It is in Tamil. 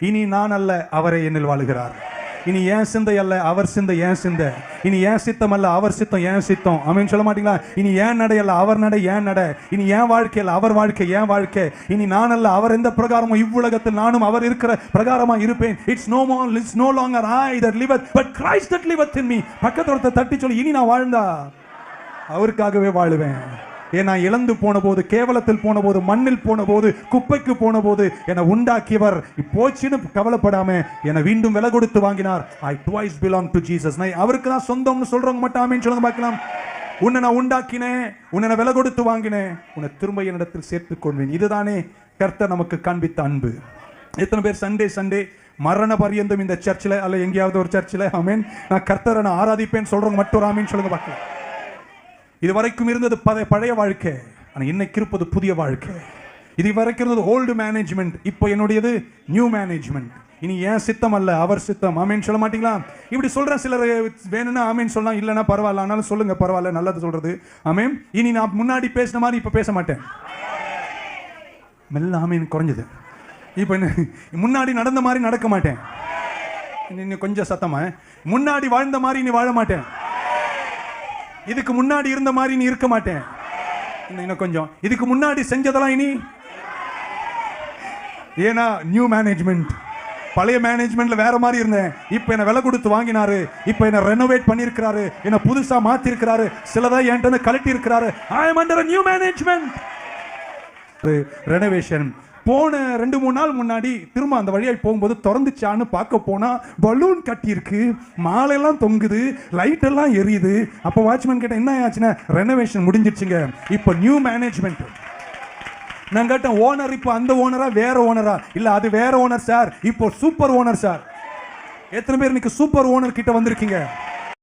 இனி நான் அல்ல அவரை என்னில் வாழுகிறார். இனி ஏன் சிந்தை அல்ல அவர் சிந்தை ஏன் சிந்தை. இனி ஏன் சித்தம் அல்ல அவர் சித்தம் ஏன் சித்தம். அப்படின்னு சொல்ல மாட்டீங்களா? இனி ஏன் நடை அல்ல அவர் நடை ஏன் நடை. இனி ஏன் வாழ்க்கை அல்ல அவர் வாழ்க்கை ஏன் வாழ்க்கை. இனி நான் அல்ல அவர் எந்த பிரகாரமும் இவ்வுலகத்தில் நானும் அவர் இருக்கிற பிரகாரமா இருப்பேன். It's no more it's no longer I that liveth but Christ that liveth in me பக்கத்துல ஒருத்தர் தட்டி சொல்லி இனி நான் வாழ்ந்தா? அவருக்காகவே வாழுவேன். ஏன் நான் இழந்து போன போது கேவலத்தில் போன போது மண்ணில் போன போது குப்பைக்கு போன போது என்னை உண்டாக்கியவர். போச்சுன்னு கவலைப்படாம என்னை மீண்டும் விலை கொடுத்து வாங்கினார். I twice belong to Jesus நான் அவருக்கு தான் சொந்தம்னு சொல்றவங்க மட்டும் சொல்லுங்க பார்க்கலாம். உன்னை நான் உண்டாக்கினேன். உன்னை நான் விலை கொடுத்து வாங்கினேன். உன்னை திரும்ப என்னிடத்தில் சேர்த்துக் கொள்வேன். இதுதானே கர்த்தர் நமக்கு காண்பித்த அன்பு. எத்தனை பேர் சண்டே சண்டே மரண பரியந்தம் இந்த சர்ச்சில் அல்ல எங்கேயாவது ஒரு சர்ச்சில் ஆமீன். நான் கர்த்தரை நான் ஆராதிப்பேன் சொல்றவங்க மட்டும் ஆமீன் சொல்லுங்க பார்க்கலாம். இது வரைக்கும் இருந்தது பழைய பழைய வாழ்க்கை ஆனால் இன்னைக்கு இருப்பது புதிய வாழ்க்கை. இது வரைக்கும் இருந்தது ஓல்டு மேனேஜ்மெண்ட் இப்போ என்னுடையது நியூ மேனேஜ்மெண்ட் இனி ஏன் சித்தம் அல்ல? அவர் சித்தம். ஆமேன்னு சொல்ல மாட்டீங்களா? இப்படி சொல்கிற சிலர் வேணும்னா ஆமேன்னு சொல்லலாம் இல்லைன்னா பரவாயில்ல ஆனாலும் சொல்லுங்க பரவாயில்ல நல்லது சொல்றது. ஆமேன். இனி நான் முன்னாடி பேசின மாதிரி இப்போ பேச மாட்டேன். மெல்ல ஆமேன் குறைஞ்சது. இப்போ என்ன முன்னாடி நடந்த மாதிரி நடக்க மாட்டேன். இன்னும் கொஞ்சம் சத்தமா முன்னாடி வாழ்ந்த மாதிரி இனி வாழ மாட்டேன். இதுக்கு முன்னாடி இருந்த மாதிரி நீ இருக்க மாட்டேன். இன்னும் கொஞ்சம். இதுக்கு முன்னாடி செஞ்சதெல்லாம் இனி. ஏன்னா நியூ மேனேஜ்மெண்ட் பழைய மேனேஜ்மெண்ட்ல வேற மாதிரி இருந்தேன். இப்போ என்ன விலை கொடுத்து வாங்கினாரு. இப்போ என்ன ரெனோவேட் பண்ணியிருக்கிறாரு. என்ன புதுசாக மாற்றிருக்கிறாரு சிலதை என்கிட்ட கழட்டி இருக்கிறாரு I am under new management renovation போன ரெண்டு மூணு நாள் முன்னாடி திரும்ப அந்த வழியாக போகும்போது திறந்துச்சான்னு பார்க்க போனால் பலூன் கட்டியிருக்கு மாலையெல்லாம் தொங்குது லைட் எல்லாம் எரியுது. அப்போ வாட்ச்மேன் கிட்ட என்ன ஆச்சுன்னா ரெனோவேஷன் முடிஞ்சிருச்சுங்க இப்போ நியூ மேனேஜ்மெண்ட் நான் கேட்டேன் ஓனர் இப்போ அந்த ஓனரா வேற ஓனரா இல்லை அது வேற ஓனர் சார் இப்போ சூப்பர் ஓனர் சார் எத்தனை பேர் இன்னைக்கு சூப்பர் ஓனர் கிட்ட வந்திருக்கீங்க?